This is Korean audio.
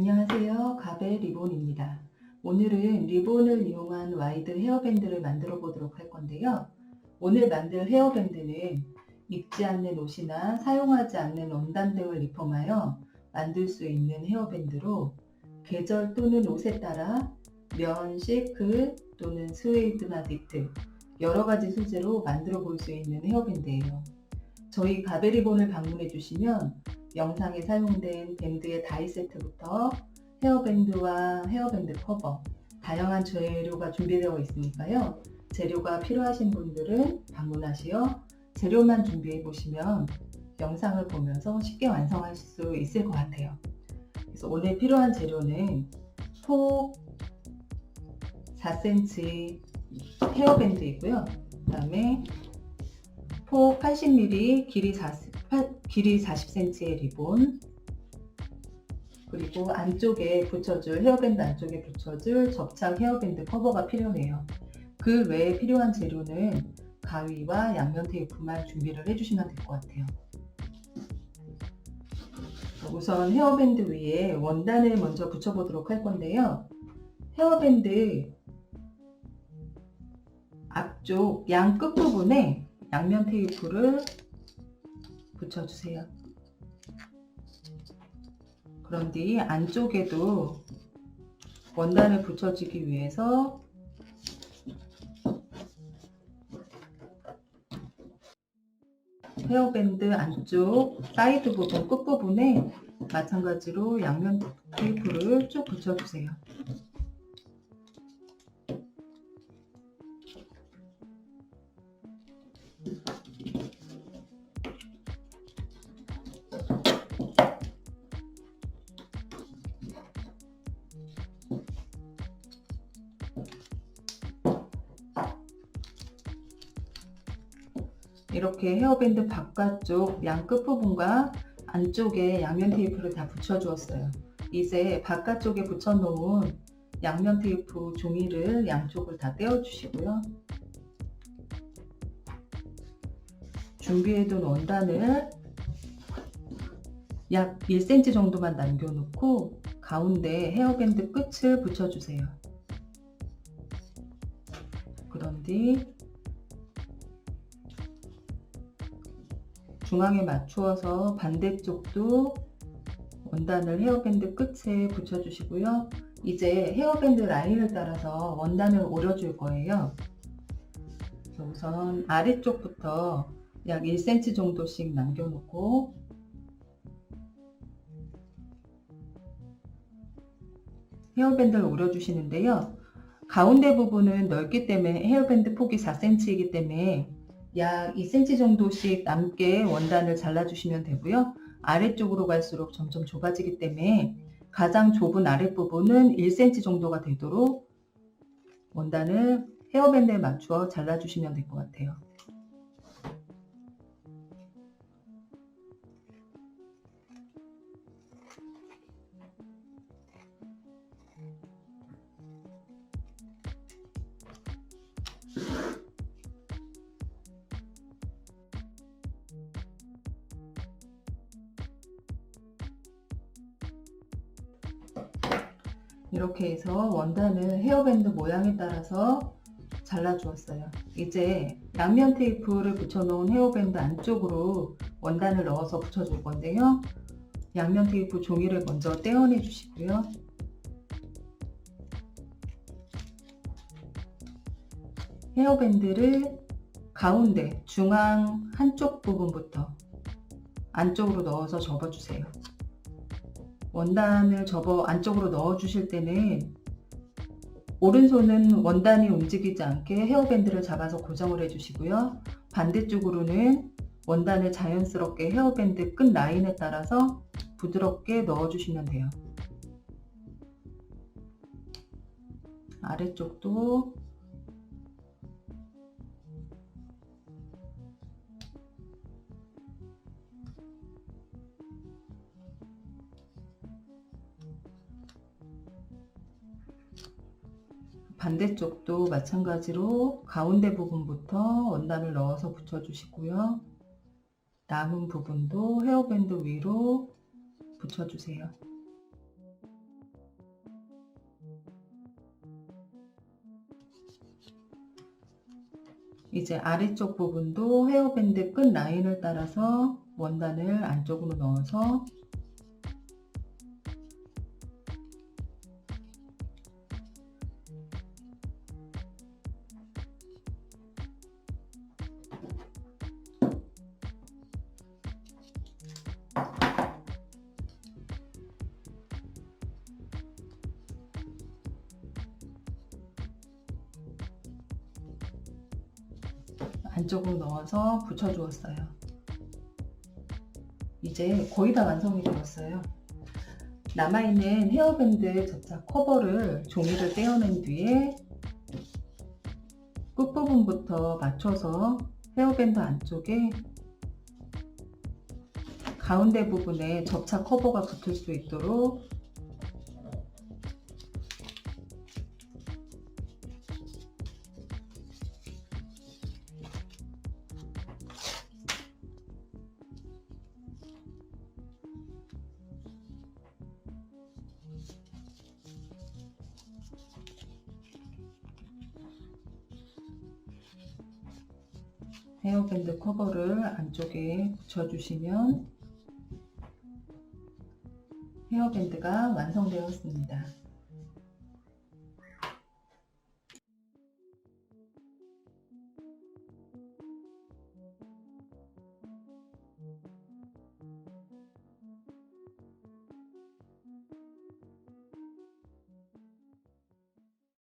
안녕하세요. 가벨 리본입니다. 오늘은 리본을 이용한 와이드 헤어밴드를 만들어 보도록 할 건데요. 오늘 만들 헤어밴드는 입지 않는 옷이나 사용하지 않는 원단 등을 리폼하여 만들 수 있는 헤어밴드로 계절 또는 옷에 따라 면, 실크 또는 스웨이드나 니트 여러 가지 소재로 만들어 볼 수 있는 헤어밴드예요. 저희 가베 리본을 방문해 주시면 영상에 사용된 밴드의 다이 세트부터 헤어밴드와 헤어밴드 커버 다양한 재료가 준비되어 있으니까요. 재료가 필요하신 분들은 방문하시어 재료만 준비해 보시면 영상을 보면서 쉽게 완성할 수 있을 것 같아요. 그래서 오늘 필요한 재료는 폭 4cm 헤어밴드이고요. 그 다음에 폭 80mm, 길이 40, 길이 40cm의 리본, 그리고 안쪽에 붙여줄, 헤어밴드 안쪽에 붙여줄 접착 헤어밴드 커버가 필요해요. 그 외에 필요한 재료는 가위와 양면 테이프만 준비를 해주시면 될 것 같아요. 우선 헤어밴드 위에 원단을 먼저 붙여보도록 할 건데요. 헤어밴드 앞쪽 양 끝부분에 양면 테이프를 붙여주세요. 그런 뒤 안쪽에도 원단을 붙여주기 위해서 헤어밴드 안쪽 사이드 부분 끝부분에 마찬가지로 양면 테이프를 쭉 붙여주세요. 이렇게 헤어밴드 바깥쪽 양 끝부분과 안쪽에 양면 테이프를 다 붙여주었어요. 이제 바깥쪽에 붙여놓은 양면 테이프 종이를 양쪽을 다 떼어주시고요. 준비해둔 원단을 약 1cm 정도만 남겨놓고 가운데 헤어밴드 끝을 붙여주세요. 그런 뒤 중앙에 맞추어서 반대쪽도 원단을 헤어밴드 끝에 붙여주시고요. 이제 헤어밴드 라인을 따라서 원단을 오려줄 거예요. 우선 아래쪽부터 약 1cm 정도씩 남겨놓고 헤어밴드를 오려주시는데요. 가운데 부분은 넓기 때문에 헤어밴드 폭이 4cm이기 때문에 약 2cm 정도씩 남게 원단을 잘라주시면 되고요. 아래쪽으로 갈수록 점점 좁아지기 때문에 가장 좁은 아랫부분은 1cm 정도가 되도록 원단을 헤어밴드에 맞추어 잘라주시면 될 것 같아요. 이렇게 해서 원단을 헤어밴드 모양에 따라서 잘라 주었어요. 이제 양면 테이프를 붙여놓은 헤어밴드 안쪽으로 원단을 넣어서 붙여줄 건데요. 양면 테이프 종이를 먼저 떼어내 주시고요. 헤어밴드를 가운데 중앙 한쪽 부분부터 안쪽으로 넣어서 접어주세요. 원단을 접어 안쪽으로 넣어 주실 때는 오른손은 원단이 움직이지 않게 헤어밴드를 잡아서 고정을 해 주시고요. 반대쪽으로는 원단을 자연스럽게 헤어밴드 끝 라인에 따라서 부드럽게 넣어 주시면 돼요. 아래쪽도 반대쪽도 마찬가지로 가운데 부분부터 원단을 넣어서 붙여주시고요. 남은 부분도 헤어밴드 위로 붙여주세요. 이제 아래쪽 부분도 헤어밴드 끝 라인을 따라서 원단을 안쪽으로 넣어서 안쪽으로 넣어서 붙여주었어요. 이제 거의 다 완성이 되었어요. 남아있는 헤어밴드 접착 커버를 종이를 떼어낸 뒤에 끝부분부터 맞춰서 헤어밴드 안쪽에 가운데 부분에 접착 커버가 붙을 수 있도록 헤어밴드 커버를 안쪽에 붙여주시면 헤어밴드가 완성되었습니다.